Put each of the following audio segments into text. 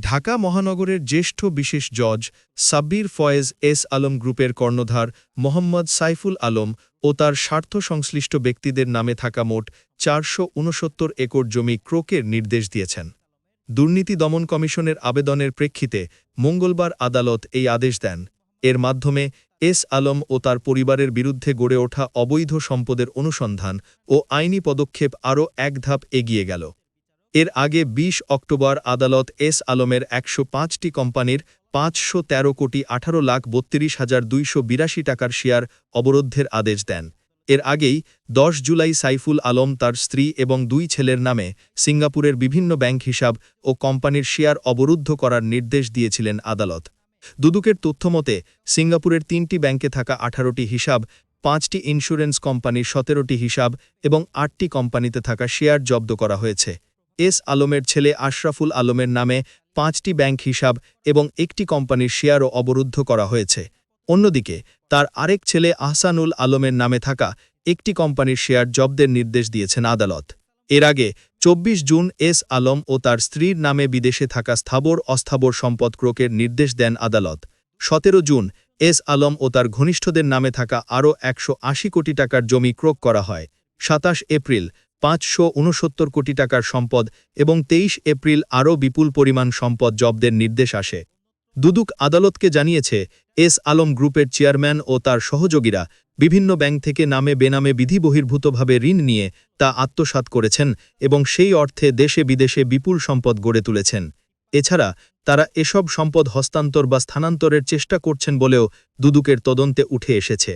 ঢাকা মহানগরের জ্যেষ্ঠ বিশেষ জজ সাব্বির ফয়েজ এস আলম গ্রুপের কর্ণধার মোহাম্মদ সাইফুল আলম ও তার স্বার্থ সংশ্লিষ্ট ব্যক্তিদের নামে থাকা মোট চারশো উনসত্তর একর জমি ক্রোকের নির্দেশ দিয়েছেন। দুর্নীতি দমন কমিশনের আবেদনের প্রেক্ষিতে মঙ্গলবার আদালত এই আদেশ দেন। এর মাধ্যমে এস আলম ও তার পরিবারের বিরুদ্ধে গড়ে ওঠা অবৈধ সম্পদের অনুসন্ধান ও আইনি পদক্ষেপ আরও এক ধাপ এগিয়ে গেল। এর আগে ২০ অক্টোবর আদালত এস আলমের একশো পাঁচটি কোম্পানির পাঁচশো তেরো কোটি আঠারো লাখ বত্রিশ হাজার দুইশো বিরাশি টাকার শেয়ার অবরোধের আদেশ দেন। এর আগেই ১০ জুলাই সাইফুল আলম তার স্ত্রী এবং দুই ছেলের নামে সিঙ্গাপুরের বিভিন্ন ব্যাংক হিসাব ও কোম্পানির শেয়ার অবরুদ্ধ করার নির্দেশ দিয়েছিলেন আদালত। দুদুকের তথ্যমতে সিঙ্গাপুরের তিনটি ব্যাংকে থাকা আঠারোটি হিসাব, পাঁচটি ইন্স্যুরেন্স কোম্পানির সতেরোটি হিসাব এবং আটটি কোম্পানিতে থাকা শেয়ার জব্দ করা হয়েছে। এস আলমের ছেলে আশরাফুল আলমের নামে পাঁচটি ব্যাংক হিসাব এবং একটি কোম্পানির শেয়ারও অবরুদ্ধ করা হয়েছে। অন্যদিকে, তার আরেক ছেলে আহসানুল আলমের নামে থাকা একটি কোম্পানির শেয়ার জব্দের নির্দেশ দিয়েছেন আদালত। এর আগে ২৪ জুন এস আলম ও তার স্ত্রীর নামে বিদেশে থাকা স্থাবর অস্থাবর সম্পদ ক্রোকের নির্দেশ দেন আদালত। সতেরো জুন এস আলম ও তার ঘনিষ্ঠদের নামে থাকা আরও একশো আশি কোটি টাকার জমি ক্রোক করা হয়। সাতাশ এপ্রিল পাঁচশো উনসত্তর কোটি টাকার সম্পদ এবং তেইশ এপ্রিল আরও বিপুল পরিমাণ সম্পদ জব্দের নির্দেশ আসে। দুদুক আদালতকে জানিয়েছে, এস আলম গ্রুপের চেয়ারম্যান ও তার সহযোগীরা বিভিন্ন ব্যাংক থেকে নামে বেনামে বিধিবহির্ভূতভাবে ঋণ নিয়ে তা আত্মসাৎ করেছেন এবং সেই অর্থে দেশে বিদেশে বিপুল সম্পদ গড়ে তুলেছেন। এছাড়া, তারা এসব সম্পদ হস্তান্তর বা স্থানান্তরের চেষ্টা করছেন বলেও দুদুকের তদন্তে উঠে এসেছে।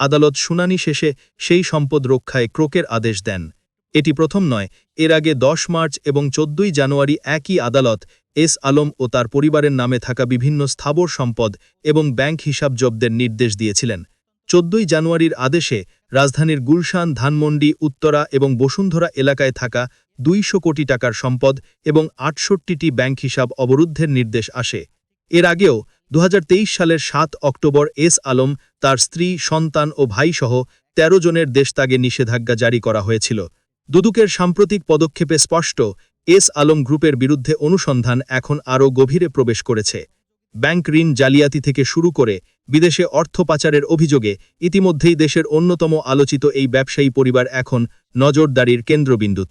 আদালত শুনানি শেষে সেই সম্পদ রক্ষায় ক্রোকের আদেশ দেন। এটি প্রথম নয়। এর আগে ১০ মার্চ এবং চোদ্দই জানুয়ারি একই আদালত এস আলম ও তার পরিবারের নামে থাকা বিভিন্ন স্থাবর সম্পদ এবং ব্যাংক হিসাব জব্দের নির্দেশ দিয়েছিলেন। চোদ্দই জানুয়ারির আদেশে রাজধানীর গুলশান, ধানমন্ডি, উত্তরা এবং বসুন্ধরা এলাকায় থাকা দুইশো কোটি টাকার সম্পদ এবং আটষট্টিটি ব্যাংক হিসাব অবরুদ্ধের নির্দেশ আসে। এর আগেও দু হাজার তেইশ সালের সাত অক্টোবর এস আলম, তার স্ত্রী, সন্তান ও ভাইসহ ১৩ জনের দেশত্যাগে নিষেধাজ্ঞা জারি করা হয়েছিল। দুদুকের সাম্প্রতিক পদক্ষেপে স্পষ্ট, এস আলম গ্রুপের বিরুদ্ধে অনুসন্ধান এখন আরও গভীরে প্রবেশ করেছে। ব্যাংক ঋণ জালিয়াতি থেকে শুরু করে বিদেশে অর্থ পাচারের অভিযোগে ইতিমধ্যেই দেশের অন্যতম আলোচিত এই ব্যবসায়ী পরিবার এখন নজরদারির কেন্দ্রবিন্দুতে।